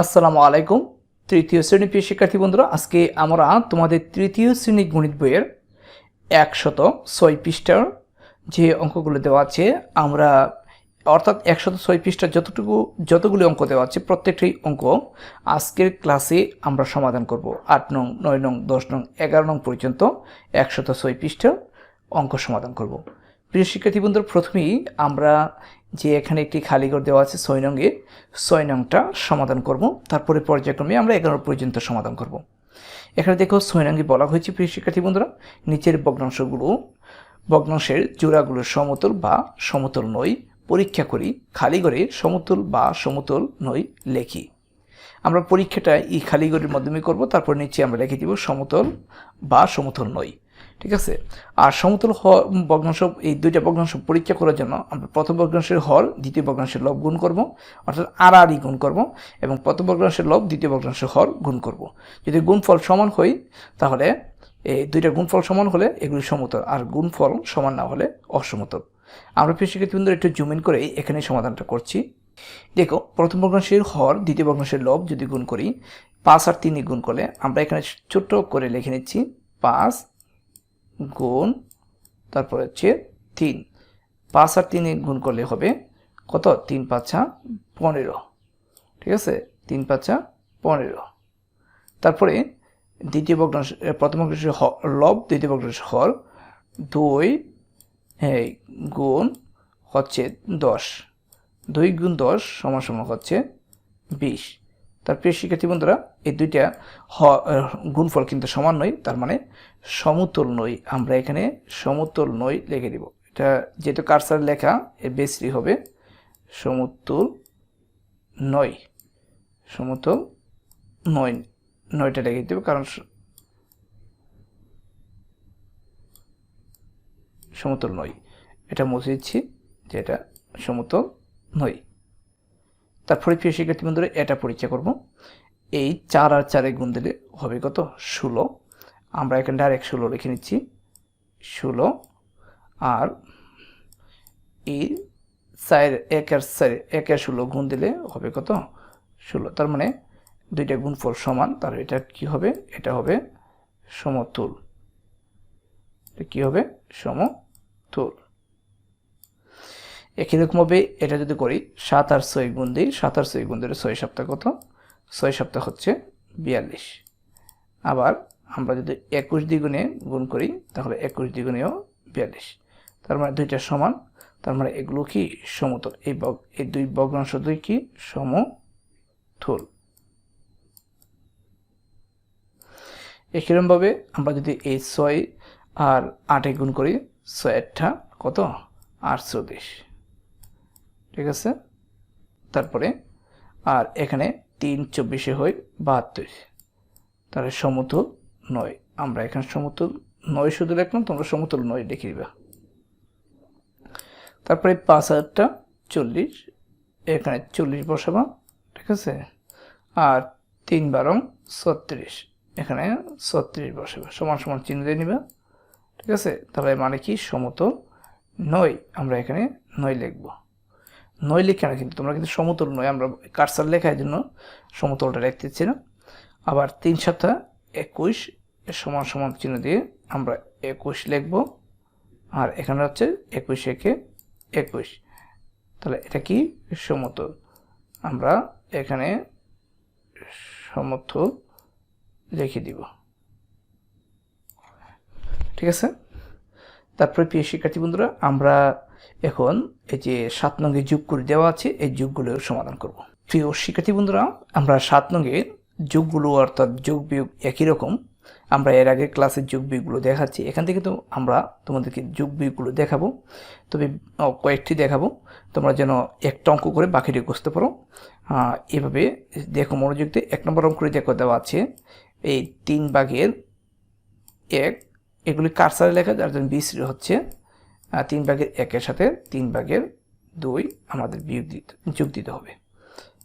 আসসালামু আলাইকুম। তৃতীয় শ্রেণি প্রিয় শিক্ষার্থী বন্ধুরা, আজকে আমরা তোমাদের তৃতীয় শ্রেণি গণিত বইয়ের একশত ছয় পৃষ্ঠার যে অঙ্কগুলো দেওয়া আছে, আমরা অর্থাৎ একশত ছয় পৃষ্ঠার যতটুকু, যতগুলি অঙ্ক দেওয়া আছে, প্রত্যেকটি অঙ্ক আজকের ক্লাসে আমরা সমাধান করব। আট নং, নয় নং, দশ নং, এগারো নং পর্যন্ত একশত ছয় পৃষ্ঠার অঙ্ক সমাধান করব। প্রিয় শিক্ষার্থী প্রথমেই আমরা যে এখানে একটি খালি ঘর দেওয়া আছে ছয় নঙ্গে ছয় নংটা সমাধান করব। তারপরে পর্যায়ক্রমে আমরা এগারো পর্যন্ত সমাধান করব। এখানে দেখো ছয় নঙ্গে বলা হয়েছে, প্রিয় শিক্ষার্থী বন্ধুরা, নিচের ভগ্নাংশগুলো, ভগ্নাংশের জোড়াগুলো সমতল বা সমতল নয় পরীক্ষা করি, খালি ঘরে সমতল বা সমতল নয় লেখি। আমরা পরীক্ষাটা এই খালি ঘরের মাধ্যমে করব, তারপর নিচে আমরা লিখে দিব সমতল বা সমতল নয় ঠিক আছে? আর সমতল হ ভগ্নাংশ, এই দুইটা ভগ্নাংশ পরীক্ষা করার জন্য আমরা প্রথম ভগ্নাংশের হর দ্বিতীয় ভগ্নাংশের লব গুণ করব, অর্থাৎ আর আরই গুণ করব, এবং প্রথম ভগ্নাংশের লব, দ্বিতীয় ভগ্নাংশের হর গুণ করব। যদি গুণফল সমান হয় তাহলে এই দুইটা গুণফল সমান হলে এগুলি সমতল, আর গুণফল সমান না হলে অসমতল। আমরা বন্ধুরা একটু জুমিন করে এখানে সমাধানটা করছি। দেখো, প্রথম ভগ্নাংশের হর দ্বিতীয় ভগ্নাংশের লব যদি গুণ করি, পাঁচ আর তিনই গুণ করলে আমরা এখানে ছোট্ট করে লিখে নিচ্ছি পাঁচ গুণ, তারপর হচ্ছে তিন। পাঁচ আর তিনে গুণ করলে হবে কত? তিন পাঁচা পনেরো। ঠিক আছে? তিন পাঁচা পনেরো। তারপরে দ্বিতীয় ভগ্নাংশ প্রথম হ- লব, দ্বিতীয় ভগ্নাংশের হর, দুই গুণ হচ্ছে দশ। দুই গুণ দশ সমান সমান হচ্ছে বিশ। তার প্রিয় শিক্ষার্থী বন্ধুরা, এই দুইটা হ- গুণফল কিন্তু সমান নয়, তার মানে সমতল নয়। আমরা এখানে সমতল নয় লিখে দিব। এটা যেহেতু কারসার লেখা এ বেসরি হবে সমতল নয়। সমতল নয়, নয়টা লিখে দেব কারণ সমতল নয়। এটা মুছে দিচ্ছি যে এটা সমতল নয়। তারপরে প্রিয় শিক্ষার্থী বন্ধুরা, এটা পরীক্ষা করব। এই চার আর চারে গুণ দিলে হবে কত? ষোলো। আমরা এখানে ডাইরেক্ট ষোলো লিখে নিচ্ছি। ষোলো। আর এই চার, এক আর চার, এক আর ষোলো গুণ দিলে হবে কত? ষোলো। তার মানে দুইটা গুণফল সমান, তার এটা কি হবে? এটা হবে সমতুল। কি হবে? সমতুল। একই রকমভাবে এটা যদি করি, সাত আর ছয় গুণ দিই, সাত আর ছয় গুণ দিলে ছয় সপ্তাহ কত? ছয় সপ্তাহ হচ্ছে বিয়াল্লিশ। আবার আমরা যদি একুশ দ্বিগুণে গুণ করি, তাহলে একুশ দ্বিগুণেও বিয়াল্লিশ। তার মানে দুইটা সমান, তার মানে এগুলো কি? সমতল। এই এই দুই ভগ্নাংশ দুই কি? সমতুল। একইরকমভাবে আমরা যদি এই ছয় আর আটে গুণ করি, ছয় আটটা কত? আটচল্লিশ। ঠিক আছে? তারপরে, আর এখানে তিন চব্বিশে হয় বাহাত্তর। তাহলে সমতুল নয়। আমরা এখানে সমতুল নয় শুধু লিখলাম, তোমরা সমতুল নয় লিখে দিবা। তারপরে পাঁচ হাজারটা চল্লিশ। এখানে চল্লিশ বসাবা, ঠিক আছে? আর তিন বারং ছত্রিশ। এখানে ছত্রিশ বসাবা। সমান সমান চিহ্ন দিয়ে নিবা, ঠিক আছে? তাহলে মানে কি? সমতল নয়। আমরা এখানে নয় লিখব। নয় লিখে না কিন্তু, তোমরা কিন্তু সমতল নয়, আমরা কারসার লেখার জন্য সমতলটা লিখতেছি না আবার তিন সপ্তাহ একুশ সমান সমান চিহ্ন দিয়ে আমরা একুশ লিখব, আর এখানে হচ্ছে একুশ একে একুশ। তাহলে এটা কি? সমতল। আমরা এখানে সমতল লিখে দিব। ঠিক আছে? তারপরে প্রিয় শিক্ষার্থী বন্ধুরা, আমরা এখন এই যে সাত নঙ্গে যোগ করে দেওয়া আছে, এই যোগগুলো সমাধান করব। প্রিয় শিক্ষার্থী বন্ধুরা, আমরা সাত নঙ্গে যোগগুলো অর্থাৎ যোগ বিয়োগ একই রকম, আমরা এর আগে ক্লাসের যোগ বিয়োগগুলো দেখাচ্ছি। এখান থেকে তো আমরা তোমাদেরকে যোগ বিয়োগগুলো দেখাবো, তবে কয়েকটি দেখাবো। তোমরা যেন একটা অঙ্ক করে বাকিটি বুঝতে পারো। এভাবে দেখো মনোযোগ দিয়ে এক নম্বর অঙ্ক দেখো দেওয়া আছে। এই তিন ভাগের এক, এগুলি কারসারে লেখা? যার জন্য বিশ্রী হচ্ছে তিন ভাগের একের সাথে তিন ভাগের দুই আমাদের বিয়োগ দিতে, যোগ দিতে হবে।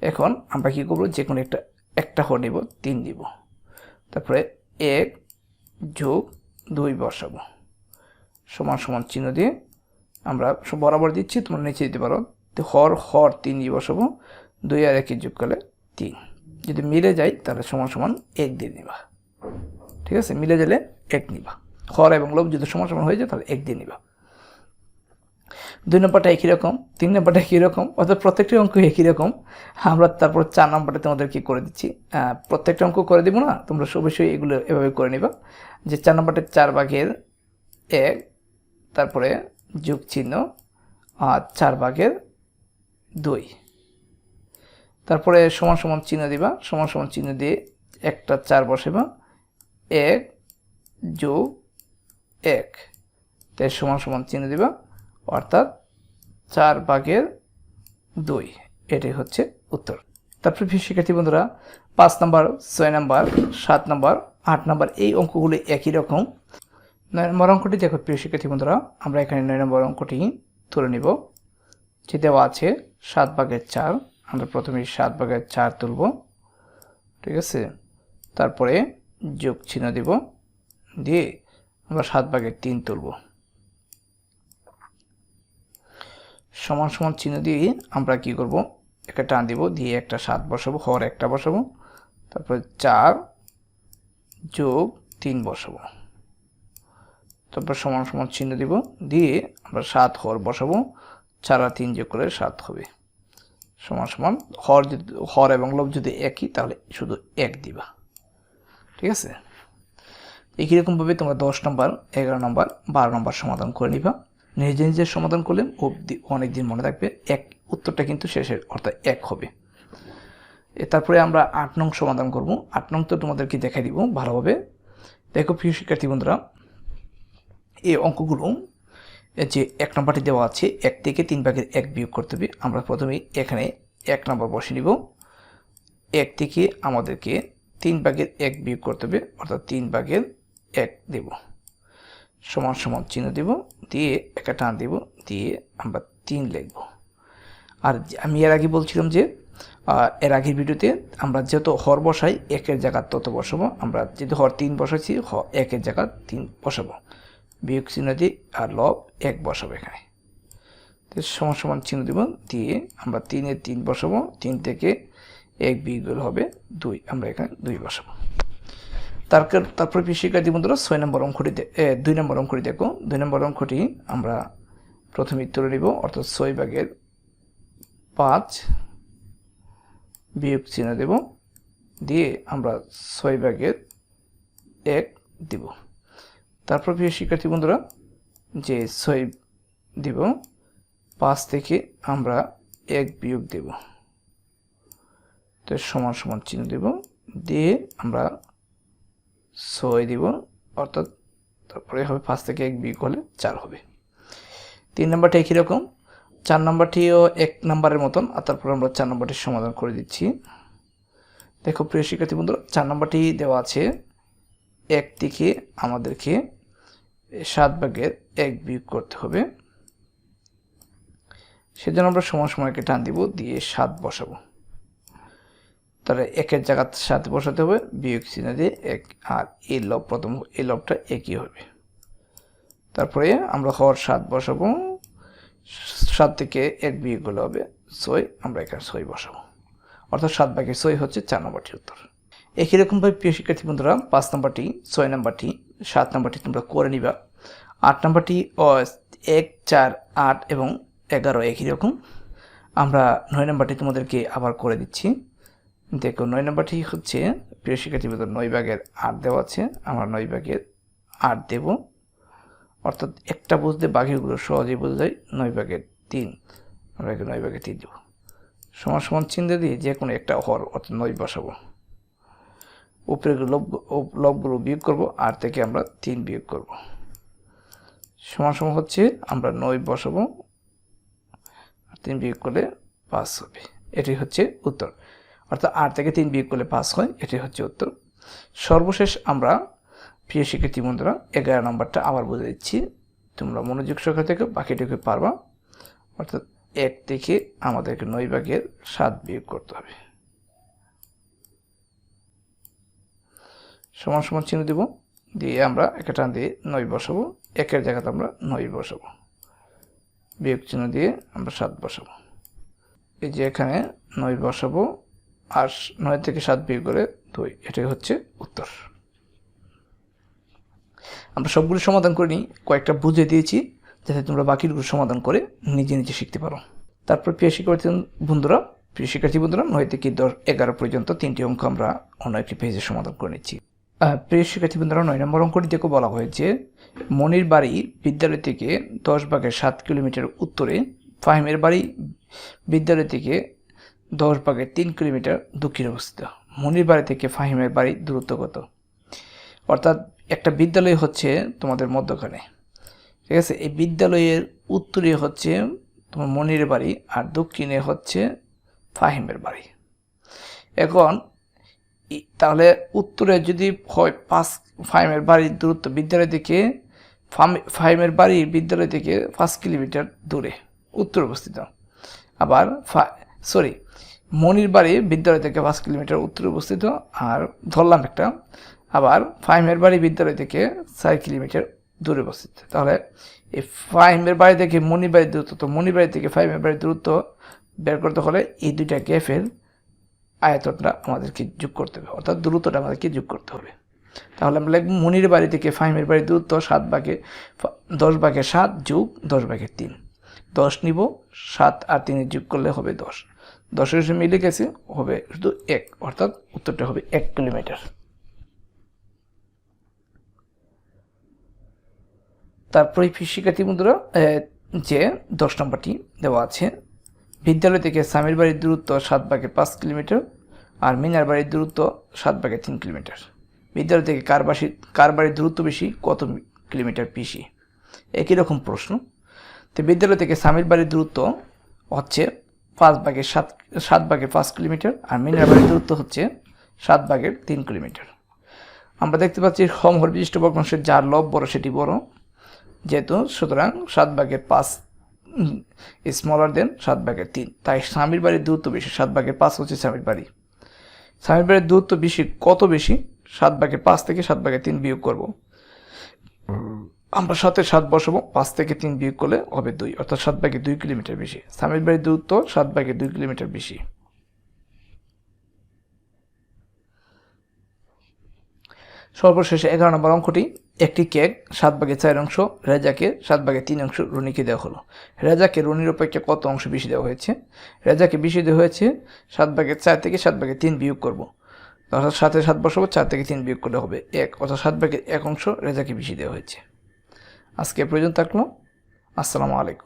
এখন আমরা কী করব? যে কোনো একটা একটা হর নিব, তিন দিব। তারপরে এক যোগ দুই বসাবো। সমান সমান চিহ্ন দিয়ে আমরা বরাবর দিচ্ছি, তোমরা নিচে দিতে পারো। তো হর হর তিন দিয়ে বসাবো। দুই আর একে যোগ করলে তিন। যদি মিলে যায়, তাহলে সমান সমান এক দিয়ে নিবা। ঠিক আছে? মিলে গেলে এক নিবা। হর এবং লোভ যদি সমান সমান হয়ে যায়, তাহলে এক দিয়ে নিবা। দুই নম্বরটা একই রকম, তিন নম্বরটা একই রকম, অর্থাৎ প্রত্যেকটি অঙ্ক একই রকম। আমরা তারপর চার নম্বরটা তোমাদের কি করে দিচ্ছি? প্রত্যেকটা অঙ্ক করে দিব না? তোমরা অবশ্যই এগুলো এভাবে করে নিবা। যে চার নম্বরটা চার ভাগের এক, তারপরে যোগ চিহ্ন, আর চার ভাগের দুই। তারপরে সমান সমান চিহ্ন দিবা। সমান সমান চিহ্ন দিয়ে একটা চার বসাবা এক যোগ এক। তাই সমান সমান চিহ্ন দিবা। অর্থাৎ চার ভাগের দুই। এটাই হচ্ছে উত্তর। তারপর শিক্ষার্থী বন্ধুরা, পাঁচ নম্বর, ছয় নম্বর, সাত নম্বর, আট নম্বর, এই অঙ্কগুলি একই রকম। নয় নম্বর অঙ্কটি দেখো প্রিয় শিক্ষার্থী বন্ধুরা, আমরা এখানে নয় নম্বর অঙ্কটি তুলে নিব। যে দেওয়া আছে সাত ভাগের চার, আমরা প্রথমে সাত ভাগের চার তুলব। ঠিক আছে? তারপরে যোগ চিহ্ন দিব। দিয়ে আমরা সাত ভাগের তিন তুলব। সমান সমান চিহ্ন দিয়ে আমরা কি করব? একটা টান দিব, দিয়ে একটা সাত বসাবো, হর একটা বসাবো, তারপরে চার যোগ তিন বসাবো। তারপর সমান সমান চিহ্ন দিব, দিয়ে আমরা সাত হর বসাবো, চার আর তিন যোগ করে সাত হবে। সমান সমান হর যদি, হর এবং লোভ যদি একই, তাহলে শুধু এক দিবা। ঠিক আছে? একই রকমভাবে তোমরা দশ নম্বর, এগারো নম্বর, বারো নম্বর সমাধান করে নিবা। নিজে নিজের সমাধান করলে অবধি অনেক দিন মনে থাকবে, এক উত্তরটা কিন্তু শেষের, অর্থাৎ এক হবে। এ তারপরে আমরা আট নং সমাধান করব। আট নং তো তোমাদেরকে দেখাই দিব ভালোভাবে। দেখো প্রিয় শিক্ষার্থী বন্ধুরা এই অঙ্কগুলো যে এক নম্বরটি দেওয়া আছে, এক থেকে তিন ভাগের এক বিয়োগ করতে হবে। আমরা প্রথমেই এখানে এক নম্বর বসে নিব। এক থেকে আমাদেরকে তিন ভাগের এক বিয়োগ করতে হবে, অর্থাৎ তিন ভাগের এক দেব। সমান সমান চিহ্ন দেব, দিয়ে একটা টান দেব, দিয়ে আমরা তিন লিখব। আর আমি এর আগে বলছিলাম যে এর আগের ভিডিওতে আমরা যেহেতু হর বসাই, একের জায়গা তত বসাবো। আমরা যেহেতু হর তিন বসাইছি, হ, একের জায়গা তিন বসাবো। বিয়োগ চিহ্ন দিয়ে আর লব এক বসাবো এখানে। সমান সমান চিহ্ন দেব, দিয়ে আমরা তিনের তিন বসাবো। তিন থেকে এক বিয়োগ হবে দুই। আমরা এখানে দুই বসাবো। তারপর তারপরে শিক্ষার্থী বন্ধুরা ছয় নম্বর অঙ্কটি দুই নম্বর অঙ্কটি দেখো। দুই নম্বর অঙ্কটি আমরা প্রথমে তুলে নিব, অর্থাৎ ছয় ভাগের পাঁচ বিয়োগ চিহ্ন দেব, দিয়ে আমরা ছয় ভাগের এক দিব। তারপর প্রিয় শিক্ষার্থী বন্ধুরা যে ছয় দিব, পাঁচ থেকে আমরা এক বিয়োগ দেব। তো সমান সমান চিহ্ন দেব, দিয়ে আমরা ছয় দিব, অর্থাৎ তারপরে হবে পাঁচ থেকে এক বিয়োগ হলে চার হবে। তিন নম্বরটা একই রকম, চার নম্বরটিও এক নম্বরের মতন, আর তারপর আমরা চার নম্বরটির সমাধান করে দিচ্ছি। দেখো, প্রিয় শিক্ষার্থী বন্ধুরা, চার নম্বরটি দেওয়া আছে, এক থেকে আমাদেরকে সাত ভাগের এক বিয়োগ করতে হবে। সেজন্য আমরা সময় সময়কে টান দিব, দিয়ে সাত বসাবো। তাহলে একের জায়গা সাত বসাতে হবে, বিয়োগ চিহ্ন দিয়ে এক, আর এই লব, প্রথম এই লবটা একই হবে। তারপরে আমরা হর সাত বসাবো, সাত থেকে এক বিয়োগ হলে হবে ছয়, আমরা এখানে ছয় বসাবো। অর্থাৎ সাত ভাগের ছয় হচ্ছে চার নম্বরটির উত্তর। একই রকমভাবে প্রিয় শিক্ষার্থী বন্ধুরা, পাঁচ নম্বরটি, ছয় নম্বরটি, সাত নম্বরটি তোমরা করে নিবা। আট নম্বরটি এক, চার, আট এবং এগারো একই রকম। আমরা নয় নম্বরটি তোমাদেরকে আবার করে দিচ্ছি। দেখো, নয় নম্বরটি হচ্ছে, প্রিয় শিক্ষার্থী বন্ধু নয় ভাগের আট দেওয়া আছে, আমরা নয় ভাগের আট দেব। অর্থাৎ একটা বুঝতে বাকিগুলো সহজেই বোঝা যায়, নয় ভাগের তিন, আমরা নয় ভাগের তিন দেবো। সমান সমান চিহ্ন দিয়ে যে কোনো একটা হর, অর্থাৎ নয় বসাবো। উপরের লব লবগুলো বিয়োগ করব, আর থেকে আমরা তিন বিয়োগ করব। সমান সমান হচ্ছে, আমরা নয় বসাবো, আর তিন বিয়োগ করলে পাঁচ হবে। এটাই হচ্ছে উত্তর। অর্থাৎ আট থেকে তিন বিয়োগ করলে পাঁচ হয়, এটাই হচ্ছে উত্তর। সর্বশেষ আমরা, প্রিয় শিক্ষার্থী বন্ধুরা, এগারো নম্বরটা আবার বলে দিচ্ছি। তোমরা মনোযোগ সহকারে থেকে বাকিটুকু পারবা। অর্থাৎ এক থেকে আমাদেরকে নয় ভাগের সাত বিয়োগ করতে হবে। সমান সমান চিহ্ন দিব। দিয়ে আমরা একটা টান দিয়ে নয় বসাবো। একের জায়গাতে আমরা নয় বসাবো। বিয়োগ চিহ্ন দিয়ে আমরা সাত বসাবো। এই যে এখানে নয় বসাবো আর নয় থেকে সাত বিয়োগ করে দুই, এটাই হচ্ছে উত্তর। আমরা সবগুলো সমাধান করে নিই, কয়েকটা বুঝে দিয়েছি, যাতে তোমরা বাকিগুলো সমাধান করে নিজে নিজে শিখতে পারো। তারপর প্রিয় শিক্ষার্থী বন্ধুরা, প্রিয় শিক্ষার্থী বন্ধুরা, নয় থেকে দশ, এগারো পর্যন্ত তিনটি অঙ্ক আমরা অন্য একটি পেজে সমাধান করে নিচ্ছি। প্রিয় শিক্ষার্থী বন্ধুরা, নয় নম্বর অঙ্কটিতেও বলা হয়েছে, মনির বাড়ি বিদ্যালয় থেকে দশ ভাগের সাত কিলোমিটার উত্তরে, ফাহিমের বাড়ি বিদ্যালয় থেকে দশ ভাগের তিন কিলোমিটার দক্ষিণে অবস্থিত। মনির বাড়ি থেকে ফাহিমের বাড়ি দূরত্ব কত? অর্থাৎ একটা বিদ্যালয় হচ্ছে তোমাদের মধ্যখানে। ঠিক আছে? এই বিদ্যালয়ের উত্তরে হচ্ছে তোমার মনির বাড়ি আর দক্ষিণে হচ্ছে ফাহিমের বাড়ি। এখন তাহলে উত্তরে যদি হয় পাঁচ ফাহিমের বাড়ির দূরত্ব বিদ্যালয় থেকে ফাহিমের বাড়ি বিদ্যালয় থেকে পাঁচ কিলোমিটার দূরে, উত্তর অবস্থিত। আবার সরি মনির বাড়ি বিদ্যালয় থেকে পাঁচ কিলোমিটার উত্তরে অবস্থিত আর ধরলাম একটা, আবার ফাহিমের বাড়ি বিদ্যালয় থেকে চার কিলোমিটার দূরে অবস্থিত তাহলে এই ফাহিমের বাড়ি থেকে মনির বাড়ির দূরত্ব, তো মনির বাড়ি থেকে ফাহিমের বাড়ির দূরত্ব বের করতে হলে এই দুইটা গ্যাপের আয়তনটা আমাদেরকে যোগ করতে হবে, অর্থাৎ দূরত্বটা আমাদেরকে যোগ করতে হবে। তাহলে আমরা লিখব মনির বাড়ি থেকে ফাহিমের বাড়ির দূরত্ব সাত ভাগে, দশ ভাগের সাত যোগ দশ ভাগের তিন। দশ নিব, সাত আর তিনে যোগ করলে হবে দশ। দশের সঙ্গে মিলে গেছে হবে শুধু এক অর্থাৎ উত্তরটা হবে এক কিলোমিটার। তারপরে শিক্ষার্থী আহ, যে দশ নম্বরটি দেওয়া আছে বিদ্যালয় থেকে স্বামীর বাড়ির দূরত্ব সাত ভাগে পাঁচ কিলোমিটার আর মিনার বাড়ির দূরত্ব সাত ভাগে তিন কিলোমিটার। বিদ্যালয় থেকে কার বাসি কার বাড়ির দূরত্ব বেশি কত কিলোমিটার বেশি? একই রকম প্রশ্ন। তো বিদ্যালয় থেকে স্বামীর বাড়ির দূরত্ব হচ্ছে পাঁচ ভাগের সাত সাত ভাগের পাঁচ কিলোমিটার আর মিনার বাড়ির দূরত্ব হচ্ছে সাত ভাগের তিন কিলোমিটার। আমরা দেখতে পাচ্ছি সমহর বিশিষ্ট ভগ্নাংশের যার লব বড়, সেটি বড়। যেহেতু সুতরাং সাত ভাগের পাঁচ স্মলার দেন সাত ভাগের তিন। তাই স্বামীর বাড়ির দূরত্ব বেশি, সাত ভাগের পাঁচ হচ্ছে স্বামীর বাড়ি। স্বামীর বাড়ির দূরত্ব বেশি, কত বেশি? সাত ভাগের পাঁচ থেকে সাত ভাগের তিন বিয়োগ করব। আমরা সাথে সাত বসাবো, পাঁচ থেকে তিন বিয়োগ করলে হবে দুই, অর্থাৎ সাত ভাগে দুই কিলোমিটার বেশি। স্বামীর বাড়ির দূরত্ব সাত ভাগে দুই কিলোমিটার বেশি। সর্বশেষে এগারো নম্বর অঙ্কটি, একটি কেক সাত ভাগে চার অংশ, রেজাকে সাত ভাগে তিন অংশ রনিকে দেওয়া হলো। রেজাকে রুনির অপেক্ষা কত অংশ বেশি দেওয়া হয়েছে? রেজাকে বেশি দেওয়া হয়েছে সাত ভাগে চার থেকে সাত ভাগে তিন বিয়োগ করব। অর্থাৎ সাথে সাত বসাবো, চার থেকে তিন বিয়োগ করলে হবে এক, অর্থাৎ সাত ভাগের এক অংশ রেজাকে বেশি দেওয়া হয়েছে। আজকে প্রয়োজন থাকল। আসসালামু আলাইকুম।